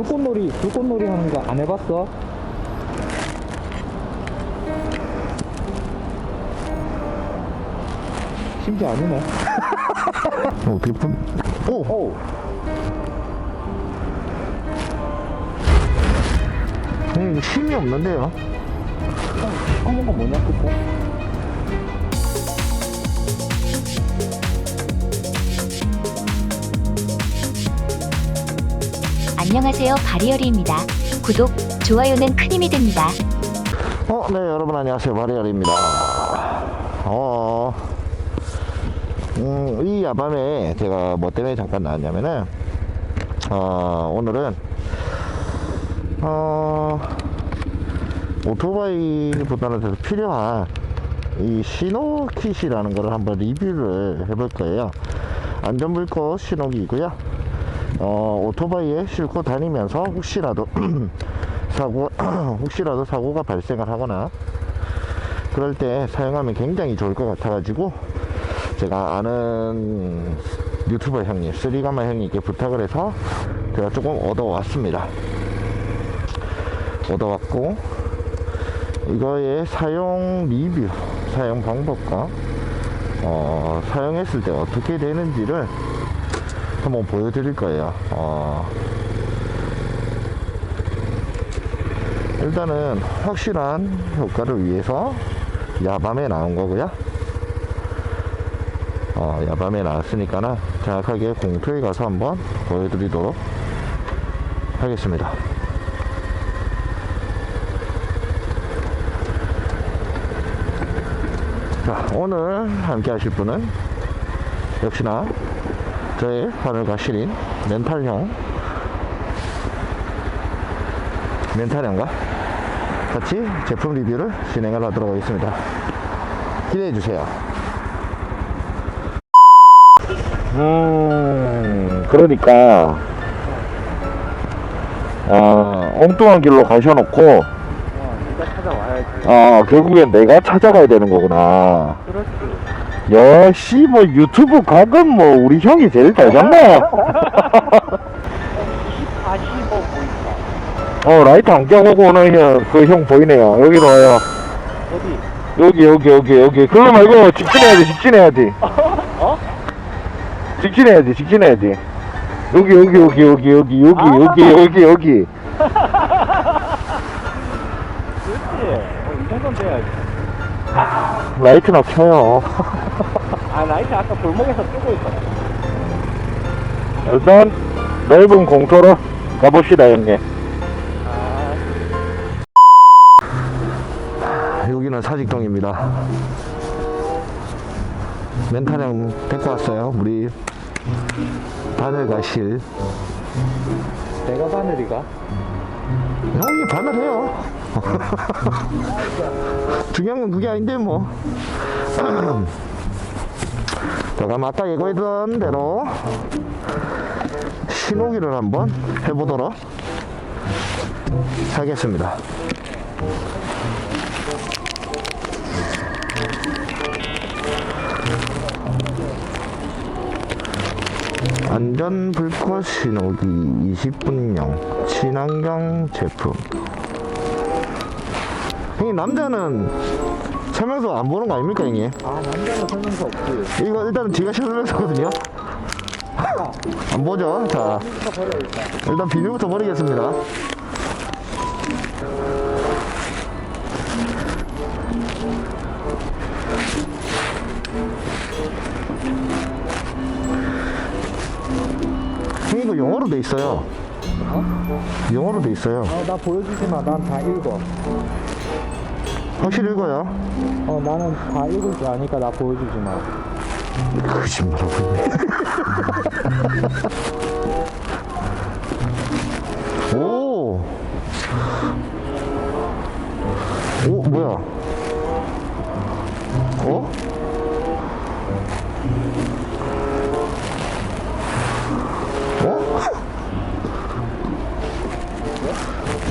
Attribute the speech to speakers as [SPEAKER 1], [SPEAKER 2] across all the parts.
[SPEAKER 1] 불꽃놀이 불꽃놀이 하는 거 안 해봤어? 심지 아니네.
[SPEAKER 2] 어, 어떻게 품? 오!
[SPEAKER 1] 오.
[SPEAKER 2] 이거 힘이 없는데요?
[SPEAKER 1] 검은 거 뭐냐 그거?
[SPEAKER 3] 안녕하세요 바리어리입니다. 구독, 좋아요는 큰 힘이 됩니다.
[SPEAKER 2] 어, 네, 여러분 안녕하세요. 마리아리입니다. 어, 음, 이 야밤에 제가 뭐 때문에 잠깐 나왔냐면은, 어, 오늘은, 어, 오토바이보다는 더 필요한 이 신호킷이라는 거를 한번 리뷰를 해볼 거예요. 안전불꽃 신호기고요. 어, 오토바이에 싣고 다니면서 혹시라도 사고, 혹시라도 사고가 발생을 하거나 그럴 때 사용하면 굉장히 좋을 것 같아 가지고 제가 아는 유튜버 형님, 쓰리가마 형님께 부탁을 해서 제가 조금 얻어왔습니다. 얻어왔고 이거의 사용 리뷰, 사용 방법과 어, 사용했을 때 어떻게 되는지를 한번 보여드릴 거예요. 어, 일단은 확실한 효과를 위해서 야밤에 나온 거고요. 어, 야밤에 나왔으니까는 정확하게 공터에 가서 한번 보여드리도록 하겠습니다. 자, 오늘 함께 하실 분은 역시나 저의 하늘과 시린 멘탈형 멘탈형과 같이 제품 리뷰를 진행을 하도록 하겠습니다. 기대해 주세요. 음, 그러니까, 아, 엉뚱한 길로 가셔놓고,
[SPEAKER 1] 어. 아,
[SPEAKER 2] 결국엔 내가 찾아가야 되는 거구나.
[SPEAKER 1] 그렇지.
[SPEAKER 2] 역시 뭐 유튜브 각은 뭐 우리 형이 제일 잘 잡네.
[SPEAKER 1] 24, 15 보인다.
[SPEAKER 2] 어, 라이트 안경 오고 오는 형, 그형 보이네요. 여기로 와요.
[SPEAKER 1] 어디?
[SPEAKER 2] 여기, 여기, 여기, 여기. 그거 말고 직진해야지, 직진해야지.
[SPEAKER 1] 어?
[SPEAKER 2] 직진해야지, 직진해야지. 여기, 여기, 여기, 여기, 여기, 여기,
[SPEAKER 1] 아.
[SPEAKER 2] 여기, 여기, 여기.
[SPEAKER 1] 그렇지. 어, 이 정도는 돼야지.
[SPEAKER 2] 라이트나 켜요.
[SPEAKER 1] 아, 라이트 아까 골목에서 뜨고 있었어.
[SPEAKER 2] 일단, 넓은 공터로 가봅시다, 형님.
[SPEAKER 1] 아,
[SPEAKER 2] 여기는 사직동입니다. 멘탈형 데리고 왔어요. 우리 바늘 가실.
[SPEAKER 1] 내가 바늘이가?
[SPEAKER 2] 형이 바늘 해요. 중요한 건 그게 아닌데 뭐. 자, 그럼 아까 예고했던 대로 신호기를 한번 해보도록 하겠습니다. 안전 불꽃 신호기 20분용 친환경 제품. 형님 남자는 설명서 안 보는 거 아닙니까 형님?
[SPEAKER 1] 아, 남자는 설명서 없지.
[SPEAKER 2] 이거 일단은 제가 설명서거든요. 안 보죠? 자. 일단 비닐부터 버리겠습니다. 형님 이거 영어로 돼 있어요. 영어로 돼 있어요.
[SPEAKER 1] 어, 나 보여주지 마. 난 다 읽어.
[SPEAKER 2] 확실히 읽어요.
[SPEAKER 1] 어, 나는 다 읽을 줄 아니까 나 보여주지 마.
[SPEAKER 2] 거짓말하고 있네. 오. 오, 뭐야? 어? 어?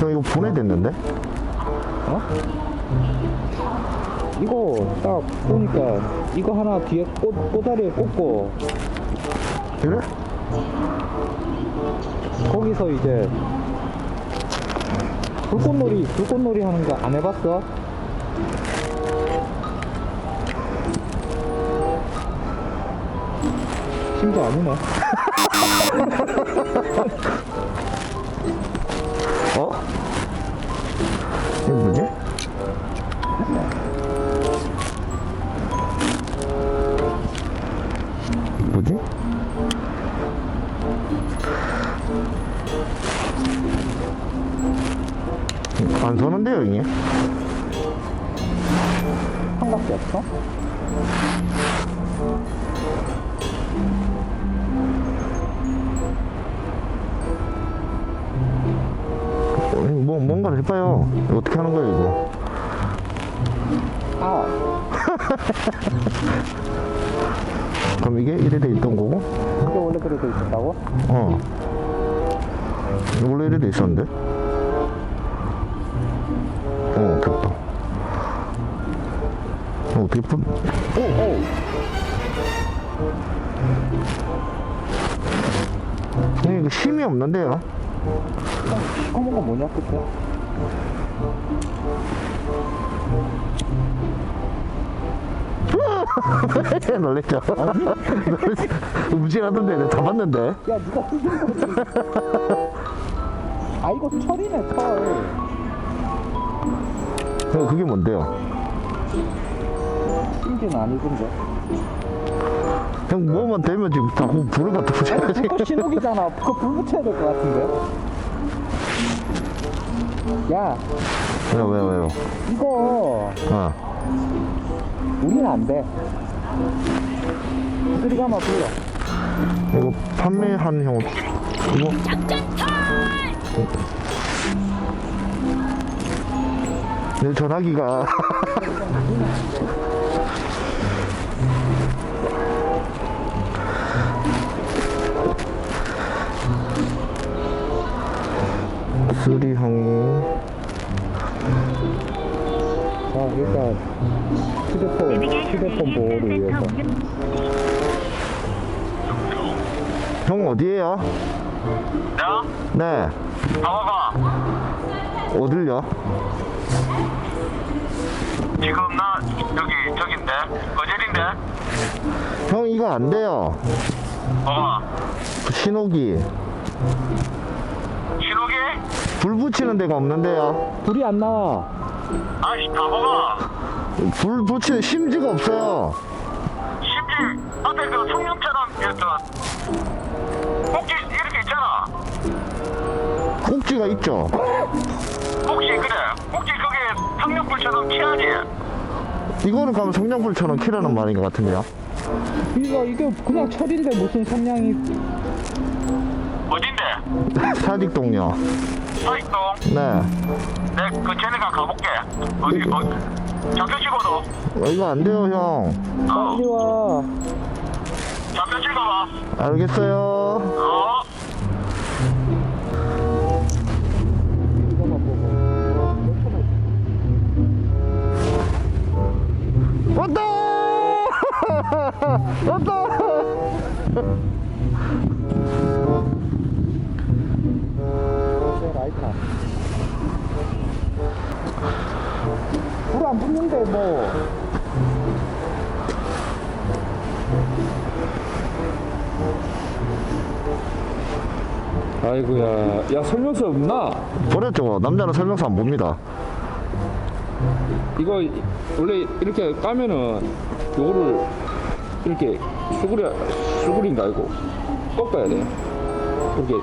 [SPEAKER 2] 형 이거 보내됐는데?
[SPEAKER 1] 딱 보니까 이거 하나 뒤에 꽃, 꼬다리에 꽂고
[SPEAKER 2] 그래?
[SPEAKER 1] 거기서 이제 불꽃놀이 불꽃놀이 하는 거 안 해봤어? 심지어 아니네
[SPEAKER 2] 안 서는데요, 이게?
[SPEAKER 1] 한밖에 없어?
[SPEAKER 2] 어, 뭐, 뭔가를 해봐요. 어떻게 하는 거예요, 이거?
[SPEAKER 1] 아
[SPEAKER 2] 그럼 이게 이래 돼 있던 거고?
[SPEAKER 1] 이게 원래 그래 돼 있었다고?
[SPEAKER 2] 어. 원래 이래 돼 있었는데? 어, 됐다. 어, 어떻게 푼,
[SPEAKER 1] 오오
[SPEAKER 2] 형, 이거 힘이 없는데요?
[SPEAKER 1] 시커먼 거 뭐냐 그때?
[SPEAKER 2] 놀랬죠? 움찔하던데, 내가 잡았는데?
[SPEAKER 1] 야 누가 흔든 거지 아 이거 철이네 철
[SPEAKER 2] 형, 그게 뭔데요?
[SPEAKER 1] 심지는 아니던데
[SPEAKER 2] 형, 뭐만 되면 지금 자꾸 불을 갖다 붙여야지.
[SPEAKER 1] 불꽃 신호기잖아 그거 불 붙여야 될 것 같은데 야
[SPEAKER 2] 왜요, 왜요, 왜요?
[SPEAKER 1] 이거
[SPEAKER 2] 어.
[SPEAKER 1] 우리는 안 돼 그리고 한번 불러
[SPEAKER 2] 이거 판매한 형, 이거? 내 전화기가. 수리 형이
[SPEAKER 1] 자 일단 휴대폰 휴대폰 보호를 위해서.
[SPEAKER 2] 형 어디에요?
[SPEAKER 4] 야,
[SPEAKER 2] 네.
[SPEAKER 4] 방어가
[SPEAKER 2] 어딜요?
[SPEAKER 4] 지금 나? 여기 저긴데. 어제인데?
[SPEAKER 2] 형 이거 안 돼요.
[SPEAKER 4] 뭐가
[SPEAKER 2] 신호기.
[SPEAKER 4] 신호기?
[SPEAKER 2] 불 붙이는 데가 없는데요.
[SPEAKER 1] 불이 안 나와.
[SPEAKER 4] 아이 바보가.
[SPEAKER 2] 불 붙이는 심지가 없어요.
[SPEAKER 4] 심지 앞에 그 성령처럼 이저 꼭지 이렇게 있잖아.
[SPEAKER 2] 꼭지가 있죠
[SPEAKER 4] 성령불처럼 켜야지.
[SPEAKER 2] 이거는 그럼 성냥불처럼 키라는 말인 것 같은데요?
[SPEAKER 1] 이거 이게 그냥 철인데 무슨 성냥이.
[SPEAKER 4] 어딘데?
[SPEAKER 2] 사직동요.
[SPEAKER 4] 사익동?
[SPEAKER 2] 네.
[SPEAKER 4] 내 그 쟤네가 가볼게. 어디 어디? 잡혀 찍어도.
[SPEAKER 2] 어, 이거 안 돼요 형.
[SPEAKER 1] 빨리 와.
[SPEAKER 4] 잡혀 찍어봐.
[SPEAKER 2] 알겠어요.
[SPEAKER 4] 어?
[SPEAKER 2] 왔다! 왔다!
[SPEAKER 1] 불안 붙는데 뭐.
[SPEAKER 5] 아이고야, 야 설명서 없나?
[SPEAKER 2] 버렸죠 남자는 설명서 안 봅니다
[SPEAKER 5] 이거 원래 이렇게 까면은 요거를 이렇게 수그려 수그린가 이거 꺾어야 돼. 이렇게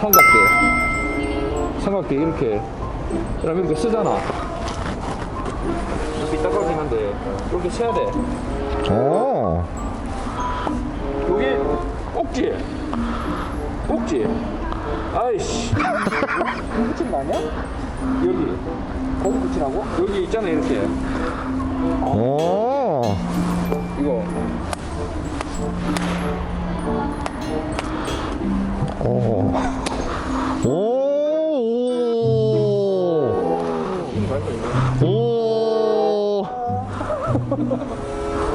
[SPEAKER 5] 삼각대 삼각대 이렇게 그러면 이렇게 쓰잖아. 이렇게 딱하긴 한데 이렇게 세야 돼.
[SPEAKER 2] 오
[SPEAKER 5] 여기 꼭지 꼭지 아이씨
[SPEAKER 1] 불 붙인 거 아니야?
[SPEAKER 5] 여기
[SPEAKER 1] 거기 붙이라고?
[SPEAKER 5] 여기 있잖아 이렇게
[SPEAKER 2] 오.
[SPEAKER 5] 이거
[SPEAKER 2] 오. 오. 오. 오.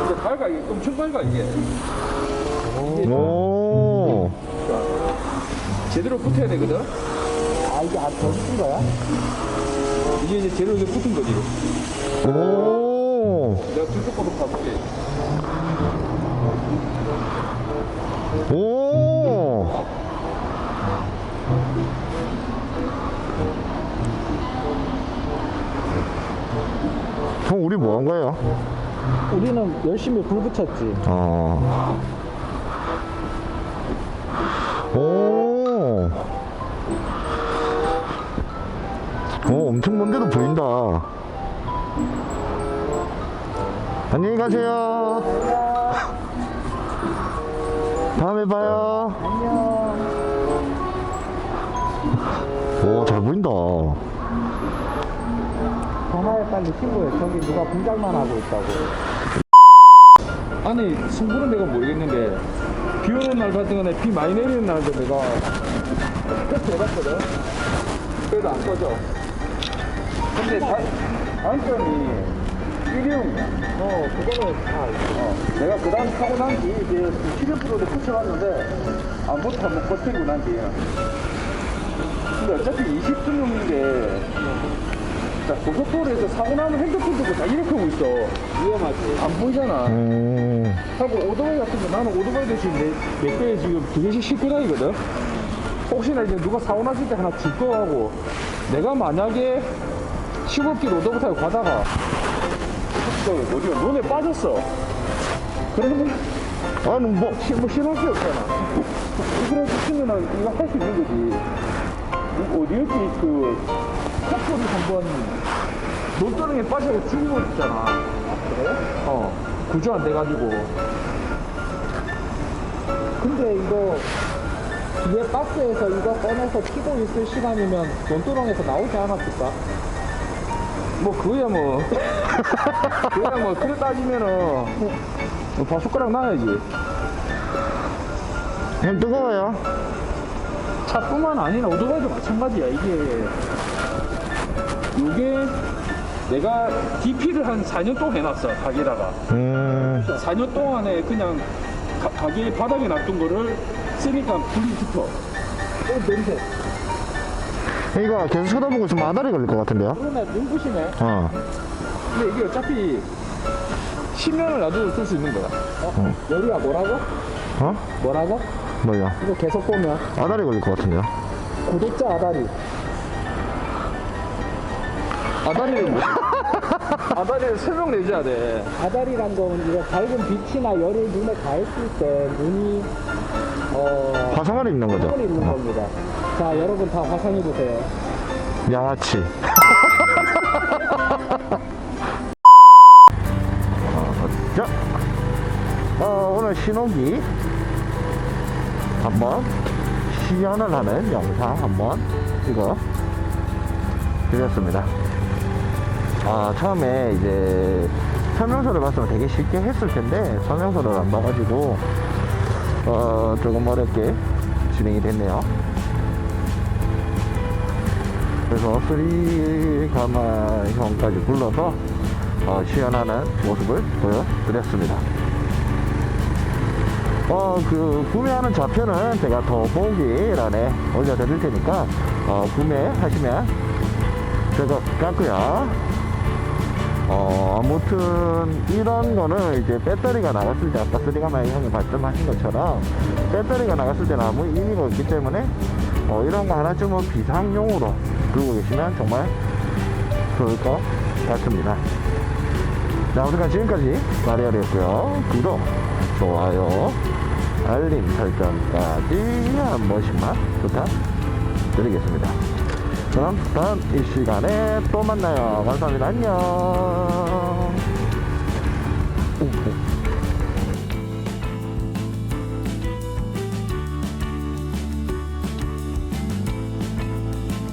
[SPEAKER 5] 이제 밝아 이게 엄청 밝아 이게
[SPEAKER 2] 오.
[SPEAKER 5] 제대로 붙어야 되거든
[SPEAKER 1] 아 이게 아 더 붙인 거야?
[SPEAKER 5] 이게 이제 재료 이제 붙은 거지.
[SPEAKER 2] 오,
[SPEAKER 5] 내가 거도 가볼게.
[SPEAKER 2] 오. 형, 우리 뭐 한 거예요?
[SPEAKER 1] 우리는 열심히 불 붙였지.
[SPEAKER 2] 어. 오. 엄청 먼데도 보인다. 안녕히 가세요. 다음에 봐요.
[SPEAKER 1] 안녕.
[SPEAKER 2] 오, 잘 보인다.
[SPEAKER 1] 전화해 빨리 친구해. 저기 누가 분장만 하고 있다고.
[SPEAKER 5] 아니 승부는 내가 모르겠는데 비 오는 날 같은 거는 비 많이 내리는 날도 내가 테스트 해봤거든. 그래도 안 꺼져. 근데 다, 단점이 일회용이야.
[SPEAKER 1] 어, 그거는 다
[SPEAKER 5] 어, 내가 그 다음 타고 난 뒤에 이제 시련 프로도 붙여봤는데 안 붙어 못 버티고 난 뒤에. 근데 어차피 20분용인데 자, 고속도로에서 사고 나면 핸드폰 들고 다 이렇게 하고 있어. 위험하지. 안 보이잖아.
[SPEAKER 2] 음,
[SPEAKER 5] 하고 오토바이 같은 거 나는 오토바이 대신 내, 내 거에 지금 두 개씩 싣고 다니거든 혹시나 이제 누가 사고 났을 때 하나 줄거 하고 내가 만약에 15km 오토바이 타고 가다가. 저 어디가 눈에 빠졌어. 그러면
[SPEAKER 2] 아니, 뭐,
[SPEAKER 5] 시- 뭐게 없잖아. 그래 붙으면은 이거 할 수 있는 거지. 이 어디였지 그 커플이 한번 논두렁에 빠져서 있잖아. 그래? 어 구조 안 돼가지고.
[SPEAKER 1] 근데 이거 뒤에 박스에서 이거 꺼내서 키고 있을 시간이면 논두렁에서 나오지 않았을까?
[SPEAKER 5] 뭐 그거야 뭐. 그거야 뭐. 그래 따지면은 뭐 밥 숟가락 놔야지.
[SPEAKER 2] 형 뜨거워요.
[SPEAKER 5] 차뿐만 아니라 오토바이도 마찬가지야 이게. 요게 내가 DP를 한 4년 동안 해놨어 가게다가.
[SPEAKER 2] 음,
[SPEAKER 5] 4년 동안에 그냥 가, 가게 바닥에 놔둔 거를 쓰니까 불이 붙어
[SPEAKER 1] 어, 냄새.
[SPEAKER 2] 이거 계속 쳐다보고 있으면 아다리 걸릴 것 같은데요?
[SPEAKER 1] 그러네, 눈부시네.
[SPEAKER 2] 어.
[SPEAKER 5] 근데 이게 어차피 10년을 놔두고 쓸 수 있는 거야
[SPEAKER 1] 어? 여리야, 뭐라고?
[SPEAKER 2] 어?
[SPEAKER 1] 뭐라고?
[SPEAKER 2] 뭐야?
[SPEAKER 1] 이거 계속 보면
[SPEAKER 2] 아다리 걸릴 것 같은데요?
[SPEAKER 1] 구독자 아다리.
[SPEAKER 5] 아다리를 뭐 아다리를 설명 내줘야 돼
[SPEAKER 1] 아다리란 건 이거 밝은 빛이나 열이 눈에 가했을 때 눈이 어
[SPEAKER 2] 화상을 입는 거죠?
[SPEAKER 1] 화상을 입는
[SPEAKER 2] 어.
[SPEAKER 1] 겁니다. 자 여러분 다 화상해 보세요.
[SPEAKER 2] 양아치. 어, 자, 어, 오늘 신호기 한번 시연을 하는 영상 한번 찍어 드렸습니다. 아, 처음에 이제 설명서를 봤으면 되게 쉽게 했을 텐데 설명서를 안 봐가지고 어, 조금 어렵게 진행이 됐네요. 그래서 쓰리가마형까지 불러서 어, 시연하는 모습을 보여드렸습니다. 어, 그, 구매하는 좌표는 제가 더보기란에 올려드릴 테니까, 어, 구매하시면 될 것 같고요. 어, 아무튼, 이런 거는 이제 배터리가 나갔을 때, 아까 쓰리가마 형이 말씀하신 것처럼, 배터리가 나갔을 때는 아무 의미가 없기 때문에, 어, 이런 거 하나쯤은 비상용으로 들고 계시면 정말 좋을 것 같습니다. 자, 오늘까 지금까지 마리아리였고요. 구독, 좋아요, 알림 설정까지 한 번씩만 부탁드리겠습니다. 그럼 다음 이 시간에 또 만나요. 감사합니다. 안녕.